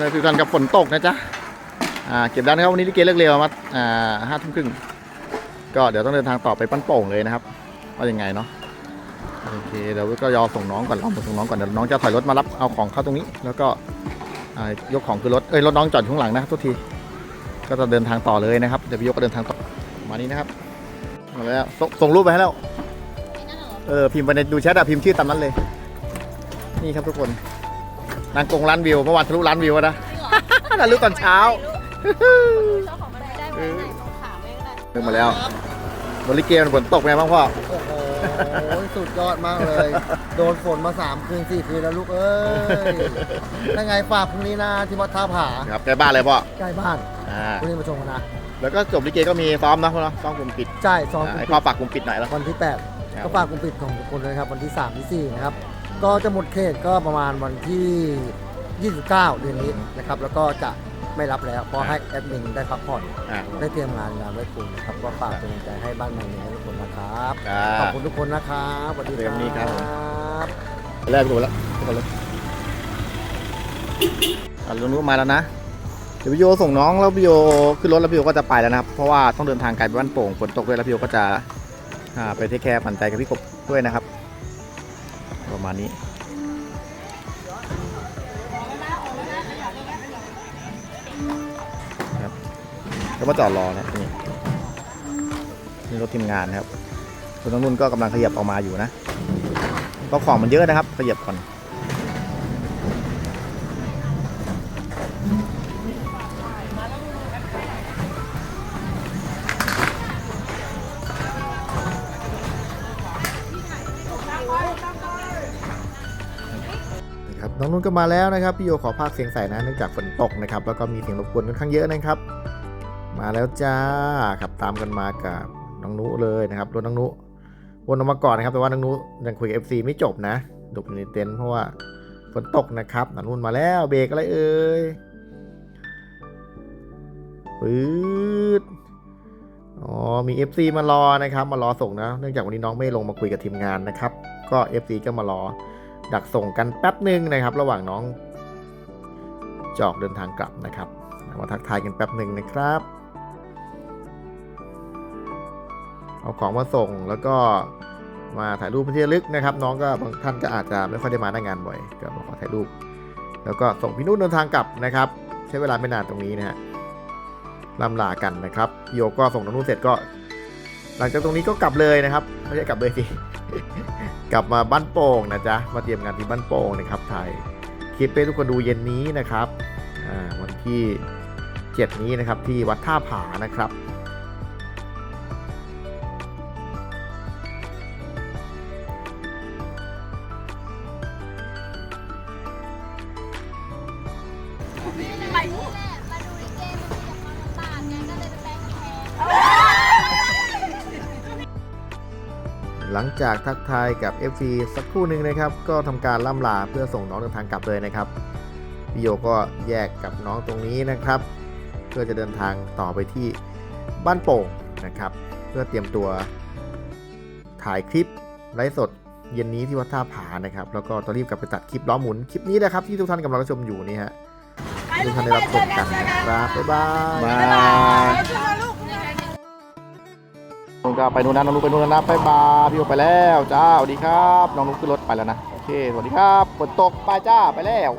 ในฟิวกันกับฝนตกนะจ๊ะอ่าเก็บด้านะครับวันนี้ลิเกเลิกเร็วมาอ่าห้าทุ่มครึ่งก็เดี๋ยวต้องเดินทางต่อไปปั้นโป่งเลยนะครับว่ายังไงเนาะโอเคเดี๋ยวก็ยอส่งน้องก่อนเราส่งน้องก่อนเดี๋ยวน้องจะถอยรถมารับเอาของเข้าตรงนี้ แล้วก็ยกของคือรถเอ้ยรถน้องจอดอยู่ข้างหลังนะครับทุกทีก็จะเดินทางต่อเลยนะครับเดี๋ยวพี่ยกก็เดินทางต่อมานี้นะครับมาแล้วส่งส่งรูปไปให้แล้วเออพิมพ์ไปในดูแชทอะพิมพ์ชื่อตามนั้นเลย นี่ครับทุกคน นางกงล้านวิวเมื่อวานทะลุล้านวิวแล้วนะน่ารู้ตอนเช้าเจ้าของบันไดได้ไหมไหนลองถามแม่ก็ได้เดินมาแล้วบริเกมฝนตกไงบ้างพ่อ โอ้โห สุดยอดมากเลย โดนฝนมาสามคืนสี่คืนแล้วลูกเอ้ยถ้าไงฝากพรุ่งนี้นะที่วัดท่าผาครับใกล้บ้านเลยพ่อ ใกล้บ้านอ่า พรุ่งนี้มาชมกันนะ แล้วก็จบลิเกก็มีซ้อมนะพ่อเนาะซ้อมกลุ่มปิดใช่ซ้อมอ่ากุมให้ปิพ่อดปากกลุ่มปิดหน่อยแล้ว วันที่ครับ8ก็ฝากกุมปิดของทุกคนเลยนะครับ วันที่ 3 ที่ 4 นะครับ ก็จะหมดเขตก็ประมาณวันที่ 29 เดือนนี้นะครับ แล้วก็จะไม่รับแล้วเพราะให้แอดมินได้พักผ่อน อ่า ได้เตรียมงานงานไว้คุณนะครับ ก็ฝากเป็นกำลังใจให้บ้านเมืองนี้ให้ทุกคนนะครับอ่าขอบคุณทุกคนนะครับสวัสดีคเตรียรัมนี้ครับ บ แรกไปดูแล้วไปก่อนเลยอะลุงนุมาแล้วนะ เดี๋ยวพี่โยส่งน้องแล้วพี่โยขึ้นรถแล้วพี่โยก็จะไปแล้วนะครับ เพราะว่าต้องเดินทางไกลไปบ้านโป่งฝนตกด้วยแล้วพี่โยก็จะอ่าไปเทคแคร์ผันใจกับพี่กบด้วยนะครับ ประมาณนี้ ครับก็มาจอดรอนะนี่นี่รถทีมงานนะครับคุณน้องนุ่นก็กำลังขยับออกมาอยู่นะเพราะของมันเยอะนะครับขยับก่อน น้องนุ่นก็มาแล้วนะครับพี่โยขอภาคเสียงใส่นะเนื่องจากฝนตกนะครับแล้วก็มีเสียงรบกวนค่อนข้างเยอะนะครับ มาแล้วจ้าขับตามกันมากับน้องนุเลยนะครับรถน้องนุวนออกมาก่อนนะครับแต่ว่าน้องนุยังคุยกับ FC ไม่จบนะดบอยู่ในเต็นท์เพราะว่าฝนตกนะครับน้องนุ่นมาแล้วเบรกอะไรเอ่ยปื๊ดอ๋อมี FC มารอนะครับ มารอส่งนะ เนื่องจากวันนี้น้องไม่ลงมาคุยกับทีมงานนะครับ ก็ FC ก็มารอ ดักส่งกันแป๊บหนึ่งนะครับ ระหว่างน้องจอกเดินทางกลับนะครับมาทักทายกันแป๊บหนึ่งนะครับ เอาของมาส่งแล้วก็มาถ่ายรูปเป็นที่ระลึกนะครับ น้องก็บางท่านก็อาจจะไม่ค่อยได้มาหน้างานบ่อยก็มาขอถ่ายรูป แล้วก็ส่งพี่นุ่นเดินทางกลับนะครับ ใช้เวลาไม่นานตรงนี้นะฮะล่ำลากันนะครับพี่โยก็ส่งน้องนุ่นเสร็จก็ หลังจากตรงนี้ก็กลับเลยนะครับไม่ใช่กลับเลยสิ กลับมาบ้านโป่งนะจ๊ะมาเตรียมงานที่บ้านโป่งนะครับถ่ายคลิปให้ทุกคนดูเย็นนี้นะครับวันที่ 7 นี้นะครับที่วัดท่าผานะครับ หลังจากทักทายกับ FC สักครู่หนึ่งนะครับ ก็ทำการล่ำลาเพื่อส่งน้องเดินทางกลับเลยนะครับพี่โยก็แยกกับน้องตรงนี้นะครับ เพื่อจะเดินทางต่อไปที่บ้านโป่งนะครับ เพื่อเตรียมตัวถ่ายคลิปไลฟ์สดเย็นนี้ที่วัดท่าผานะครับ แล้วก็ต้องรีบกลับไปตัดคลิปล้อหมุนคลิปนี้นะครับที่ทุกท่านกำลังรับชมอยู่นี่ฮะทุกท่านได้รับชมกันนะครับบ๊ายบาย ก็ไปนู่นนะน้องนุ๊กไปนู่นนะไปบาพี่โอไปแล้วจ้าสวัสดีครับ น้องนุ๊กขึ้นรถไปแล้วนะ โอเค สวัสดีครับฝนตกไปจ้าไปแล้ว